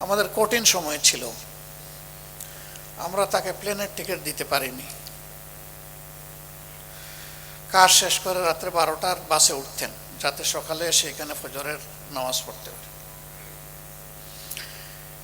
আমাদের কঠিন সময় ছিল। আমরা তাকে প্লেনের টিকিট দিতে পারিনি। কাজ শেষ করে রাত্রে বারোটার বাসে উঠতেন, যাতে সকালে এসে এখানে ফজরের নামাজ পড়তে পারে।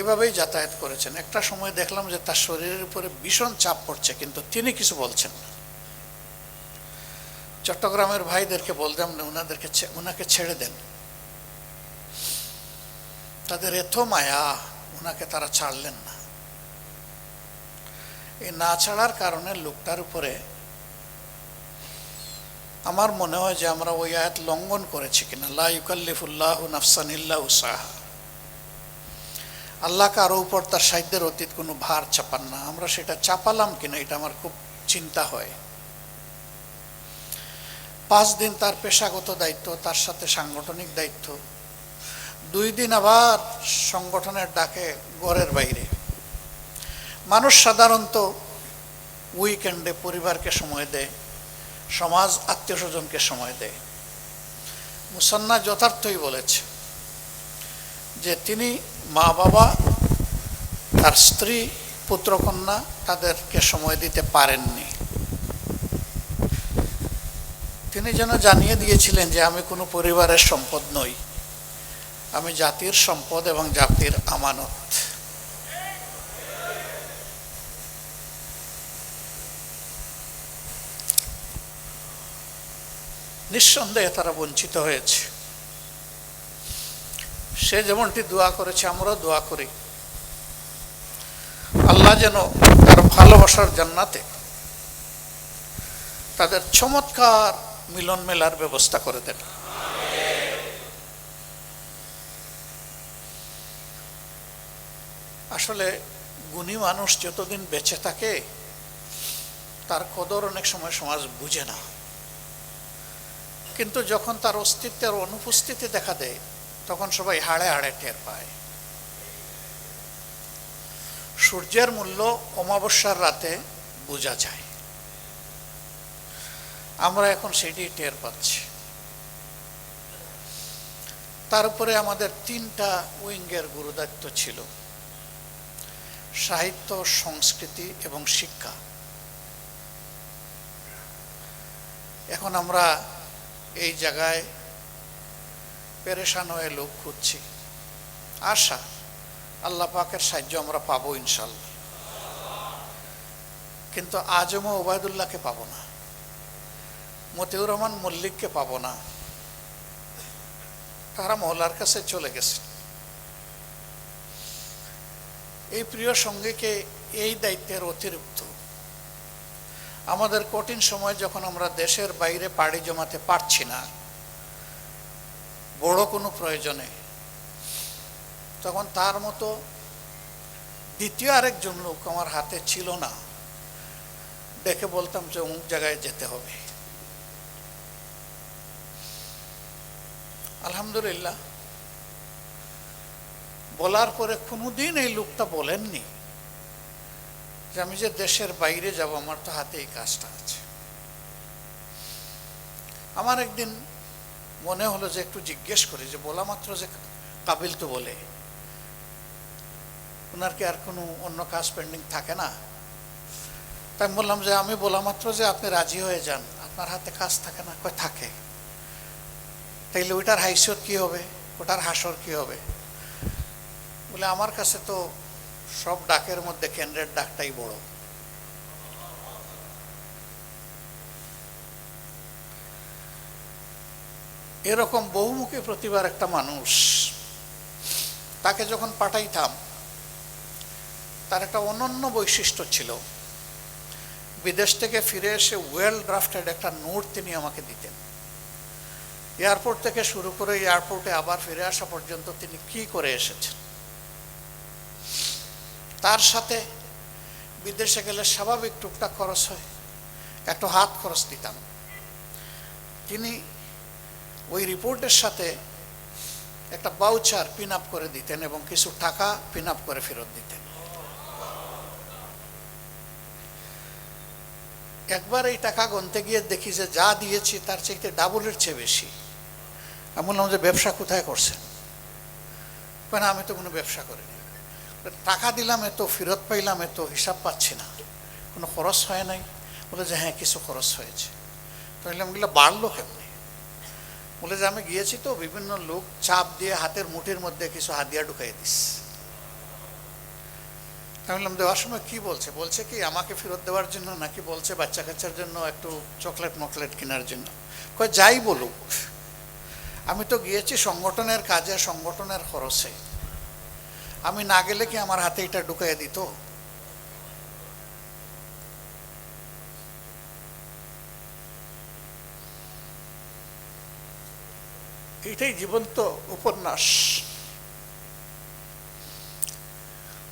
এভাবেই যাতায়াত করেছেন। একটা সময় দেখলাম যে তার শরীরের উপরে ভীষণ চাপ পড়ছে, কিন্তু তিনি কিছু বলছেন না। চট্টগ্রামের ভাইদেরকে বলতাম না ওনাদেরকে ওনাকে ছেড়ে দেন। তাদের এত মায়া ওনাকে তারা ছাড়লেন না। এই না ছাড়ার কারণে লোকটার উপরে আমার মনে হয় যে আমরা ওই আয়াত লঙ্ঘন করেছি কিনা। লা ইউকাল্লিফুল্লাহ নাফসান ইল্লা উসাহা। আল্লাহ কারও উপর তার সাহিত্যের অতীত কোনো ভার চাপান না। আমরা সেটা চাপালাম কিনা, এটা আমার খুব চিন্তা হয়। পাঁচ দিন তার পেশাগত দায়িত্ব, তার সাথে সাংগঠনিক দায়িত্ব দুই দিন আবার সংগঠনের ডাকে ঘরের বাইরে। মানুষ সাধারণত উইকেন্ডে পরিবারকে সময় দেয়, সমাজ আত্মীয় স্বজনকে সময় দেয়। মুসান্না যথার্থই বলেছে যে তিনি মা বাবা তার স্ত্রী, পুত্রকন্যা তাদেরকে সময় দিতে পারেননি। তিনি যেন জানিয়ে দিয়েছিলেন যে আমি কোনো পরিবারের সম্পদ নই। আমি জাতির সম্পদ এবং জাতির আমানত। নিঃসন্দেহে তারা বঞ্চিত হয়েছে। সে যেমনটি দোয়া করেছে, আমরাও দোয়া করি। আল্লাহ যেন তার ভালোবাসার জান্নাতে তাদের চমৎকার মিলন মেলার ব্যবস্থা করে দেন। আসলে গুণী মানুষ যতদিন বেঁচে থাকে, তার কদর অনেক সময় সমাজ বুঝে না। কিন্তু যখন তার অস্তিত্বের অনুপস্থিতি দেখা দেয়, তখন সবাই হাড়ে হাড়ে টের পায়। সূর্যের মূল্য অমাবস্যার রাতে বোঝা যায়। আমরা এখন সেটি টের পাচ্ছি। তার উপরে আমাদের তিনটা উইঙ্গের গুরুদায়িত্ব ছিল। সাহিত্য, সংস্কৃতি এবং শিক্ষা। এখন আমরা এই জায়গায় পেরেশান হয়ে লোক খুঁজছি। আশা, আল্লাহ পাকের সাহায্য আমরা পাবো ইনশাল্লাহ কিন্তু আজমও ওবায়দুল্লাহকে পাবো না। মতিউর রহমান মল্লিককে পাবো না। তারা মহলার কাছে চলে গেছে। এই প্রিয় সঙ্গীকে এই দায়িত্বের অতিরিক্ত। আমাদের কঠিন সময় যখন আমরা দেশের বাইরে পাড়ি জমাতে পারছি না, বড় কোনো প্রয়োজনে, তখন তার মতো দ্বিতীয় আরেকজন লোক আমার হাতে ছিল না। দেখে বলতাম যে অমুক জায়গায় যেতে হবে। আলহামদুলিল্লাহ বলার পরে কোনোদিন এই লোকটা বলেননি যে আমি যে দেশের বাইরে যাব, আমার তো হাতে এই কাজটা আছে। আমার একদিন মনে হলো যে একটু জিজ্ঞেস করি যে বলা মাত্র যে কাবিল তো বলে ওনার কি আর কোনো অন্য কাজ পেন্ডিং থাকে না? তাই বললাম যে আমি বলা মাত্র যে আপনি রাজি হয়ে যান, আপনার হাতে কাজ থাকে না কয় থাকে? তাইলে ওইটার হাইসর কি হবে? ওটার হাসর কি হবে? বলে আমার কাছে তো সব ডাকের মধ্যে কেন্দ্রের ডাকটাই বড়। এরকম বহুমুখী প্রতিভার একটা মানুষ, তাকে যখন পাঠাইতাম, তার একটা অনন্য বৈশিষ্ট্য ছিল, বিদেশ থেকে ফিরে এসে ওয়েল ড্রাফটেড একটা নোট তিনি আমাকে দিতেন। এয়ারপোর্ট থেকে শুরু করে এয়ারপোর্টে আবার ফিরে আসা পর্যন্ত তিনি কি করে এসেছেন? তার সাথে বিদেশে গেলে স্বাভাবিক টুকটাক খরচ হয়। একটু হাত খরচ দিতাম। তিনি ওই রিপোর্টের সাথে একটা বাউচার পিন আপ করে দিতেন এবং কিছু টাকা পিন আপ করে ফেরত দিতেন। একবার এই টাকা গনতে গিয়ে দেখি যে যা দিয়েছি তার চাইতে ডাবলের চেয়ে বেশি। আমি বললাম যে ব্যবসা কোথায় করছেন? মানে আমি তো কোনো ব্যবসা করিনি। টাকা দিলাম, এত ফেরত পাইলাম, এত হিসাব পাচ্ছি না। কোনো খরচ হয় নাই। বলে যে হ্যাঁ কিছু খরচ হয়েছে। তো বললাম, এগুলো বাড়লো কেমনি? বলে যে, আমি গিয়েছি তো, বিভিন্ন লোক চাপ দিয়ে হাতের মুঠির মধ্যে কিছু হাতিয়া ঢুকাই দিস। আমি বললাম, দেওয়ার সময় কি বলছে? বলছে কি, আমাকে ফেরত দেওয়ার জন্য নাকি বলছে বাচ্চা কাচ্চার জন্য একটু চকলেট মকলেট কেনার জন্য? কয়, যাই বলুক। আমি তো গিয়েছি সংগঠনের কাজে, সংগঠনের খরচে। আমি না গেলে কি আমার হাতে এটা ঢুকাই দিত? এটাই জীবন্ত উপন্যাস।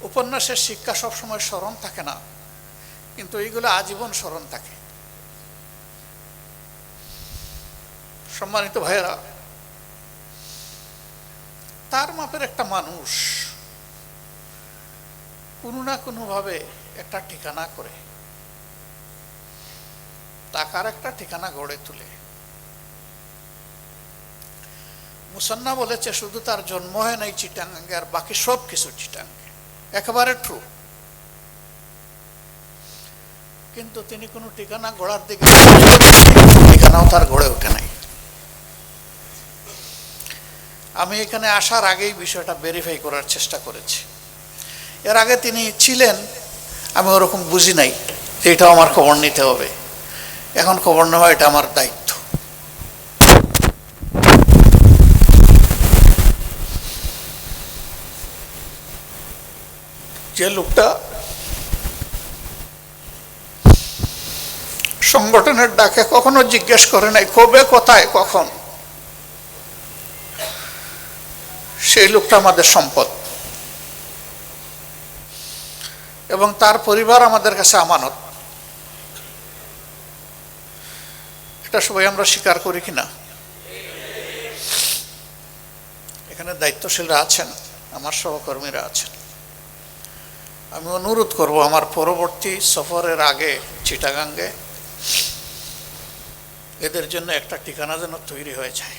উপন্যাসের শিক্ষা সবসময় স্মরণ থাকে না, কিন্তু এইগুলো আজীবন স্মরণ থাকে। সম্মানিত ভাইয়েরা, তার মাপের একটা মানুষ কোনো না কোনোভাবে একটা ঠিকানা করে। টাকার একটা ঠিকানা গড়ে তুলে। মুসন্না বলেছে, শুধু তার জন্ম হয় নাই চিটাঙ্গে, আর বাকি সব কিছু চিটাঙ্গে। একেবারে ট্রু কিন্তু তিনি কোনো ঠিকানা গড়ার দিকে ঠিকানাও তার গড়ে ওঠে নাই। আমি এখানে আসার আগেই বিষয়টা ভেরিফাই করার চেষ্টা করেছি। এর আগে তিনি ছিলেন, আমি ওরকম বুঝি নাই যে এটাও আমার খবর নিতে হবে। এখন খবর নেওয়া এটা আমার দায়িত্ব। যে লোকটা সংগঠনের ডাকে কখনো জিজ্ঞেস করে নাই, কবে, কোথায়, কখন, সেই লোকটা আমাদের সম্পদ। এবং তার পরিবার আমাদের কাছে আমানত। এটা সবাই আমরা স্বীকার করি কিনা? এখানে দায়িত্বশীলরা আছেন, আমার সহকর্মীরা আছেন। আমি অনুরোধ করব আমার পরবর্তী সফরের আগে চিটাগাঙ্গে এদের জন্য একটা ঠিকানা যেন তৈরি হয়ে যায়।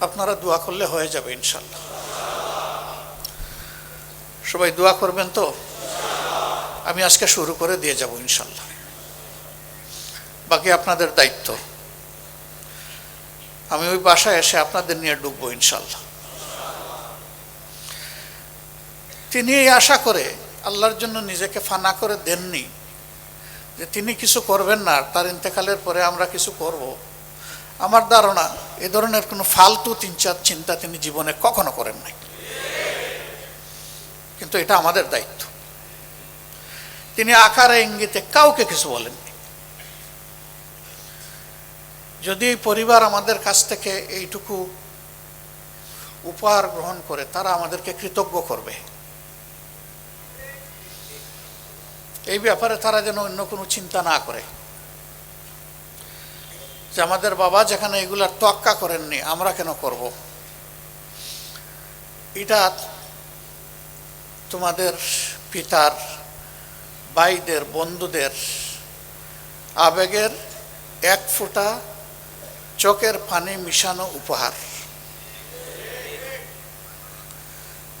আপনারা দোয়া করলে হয়ে যাবে ইনশাল্লাহ। সবাই দোয়া করবেন তো? আমি আজকে শুরু করে দিয়ে যাব ইনশাল্লাহ বাকি আপনাদের দায়িত্ব। আমি ওই বাসায় এসে আপনাদের নিয়ে ডুববো ইনশাল্লাহ তিনি এই আশা করে আল্লাহর জন্য নিজেকে ফানা করে দেননি যে তিনি কিছু করবেন না তার ইন্তেকালের পরে আমরা কিছু করব। আমার ধারণা, এ ধরনের কোনো ফালতু তিন চার চিন্তা তিনি জীবনে কখনো করেন নাই। কিন্তু এটা আমাদের দায়িত্ব। তিনি আকারে ইঙ্গিতে কাউকে কিছু বলেননি। যদি পরিবার আমাদের কাছ থেকে এইটুকু উপহার গ্রহণ করে, তারা আমাদেরকে কৃতজ্ঞ করবে। এই ব্যাপারে তারা যেন অন্য কোনো চিন্তা না করে। যে আমাদের বাবা যেখানে এগুলার তোয়াক্কা করেননি, আমরা কেন করব? এটা তোমাদের পিতার, ভাইদের, বন্ধুদের আবেগের এক ফোঁটা চোখের পানি মিশানো উপহার।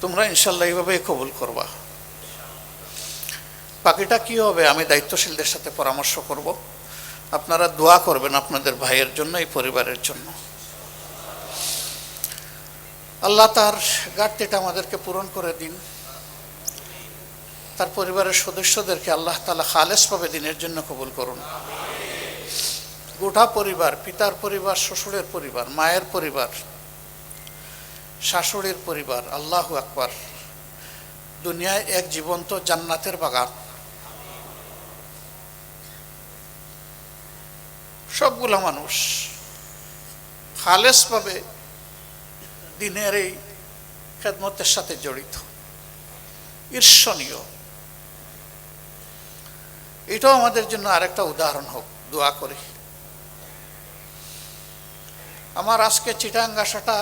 তোমরা ইনশাল্লাহ এইভাবেই কবুল করবা। বাকিটা কি হবে? আমি দায়িত্বশীলদের সাথে পরামর্শ করব। আপনারা দোয়া করবেন আপনাদের ভাইয়ের জন্য, এই পরিবারের জন্য। আল্লাহ তার ঘাটতিটা আমাদেরকে পূরণ করে দিন। তার পরিবারের সদস্যদেরকে আল্লাহ তালা খালেসভাবে দিনের জন্য কবুল করুন। গোটা পরিবার, পিতার পরিবার, শ্বশুরের পরিবার, মায়ের পরিবার, শাশুড়ির পরিবার, আল্লাহ আকবার, দুনিয়ায় এক জীবন্ত জান্নাতের বাগান। সবগুলো মানুষ খালেসভাবে দিনের এই খেদমতের সাথে জড়িত। ঈর্ষণীয়। এটাও আমাদের জন্য আরেকটা উদাহরণ হোক, দোয়া করি। আমার আজকে চিটাং আসাটা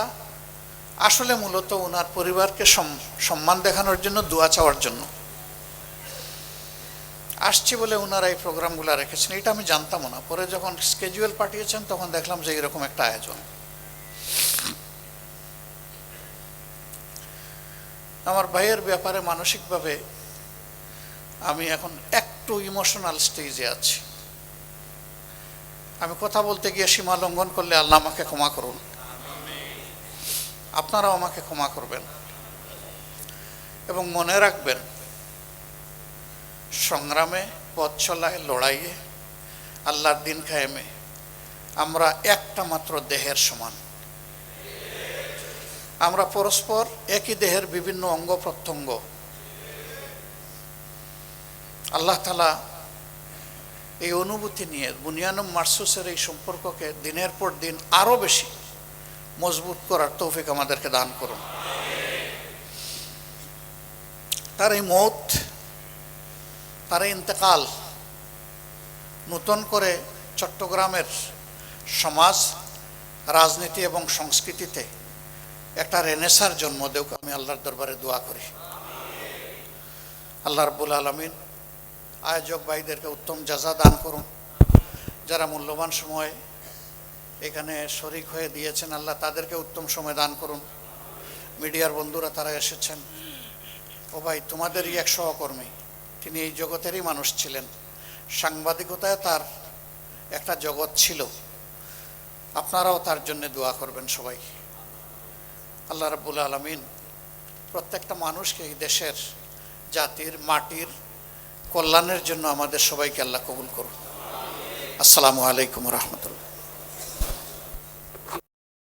আসলে মূলত ওনার পরিবারকে সম্মান দেখানোর জন্য, দোয়া চাওয়ার জন্য। আসছি বলে ওনারা এই প্রোগ্রামগুলো রেখেছেন, এটা আমি জানতামও না। পরে যখন স্কেজুয়াল পাঠিয়েছেন, তখন দেখলাম যে এরকম একটা আয়োজন। আমার ভাইয়ের ব্যাপারে মানসিকভাবে আমি এখন একটু ইমোশনাল স্টেজে আছি। আমি কথা বলতে গিয়ে সীমা লঙ্ঘন করলে আল্লাহ আমাকে ক্ষমা করুন। আপনারাও আমাকে ক্ষমা করবেন। এবং মনে রাখবেন, সংগ্রামে, পথ চলায়, লড়াইয়ে, আল্লাহর দিন কায়েমে আমরা একটা মাত্র দেহের সমান। আমরা পরস্পর একই দেহের বিভিন্ন অঙ্গ প্রত্যঙ্গ আল্লাহ তালা এই অনুভূতি নিয়ে বুনিয়ানম মার্সুসের এই সম্পর্ককে দিনের পর দিন আরও বেশি মজবুত করার তৌফিক আমাদেরকে দান করুন। তার এই মত, তার এই ইন্তেকাল নতুন করে চট্টগ্রামের সমাজ, রাজনীতি এবং সংস্কৃতিতে একটা রেনেসার জন্ম দেউক। আমি আল্লাহর দরবারে দোয়া করি। আল্লাহ রব্বুল আলমিন আয়োজক ভাইদেরকে উত্তম যাজা দান করুন। যারা মূল্যবান সময় এখানে শরিক হয়ে দিয়েছেন, আল্লাহ তাদেরকে উত্তম সময় দান করুন। মিডিয়ার বন্ধুরা, তারা এসেছেন। ও ভাই, তোমাদেরই এক সহকর্মী, তিনি এই জগতেরই মানুষ ছিলেন। সাংবাদিকতায় তার একটা জগৎ ছিল। আপনারাও তার জন্য দোয়া করবেন সবাই। আল্লাহ রাব্বুল আলমিন প্রত্যেকটা মানুষকে এই দেশের জাতির, মাটির কল্যাণের জন্য আমাদের সবাইকে আল্লাহ কবুল করুন আসসালামু আলাইকুম রহমতুল্লাহ।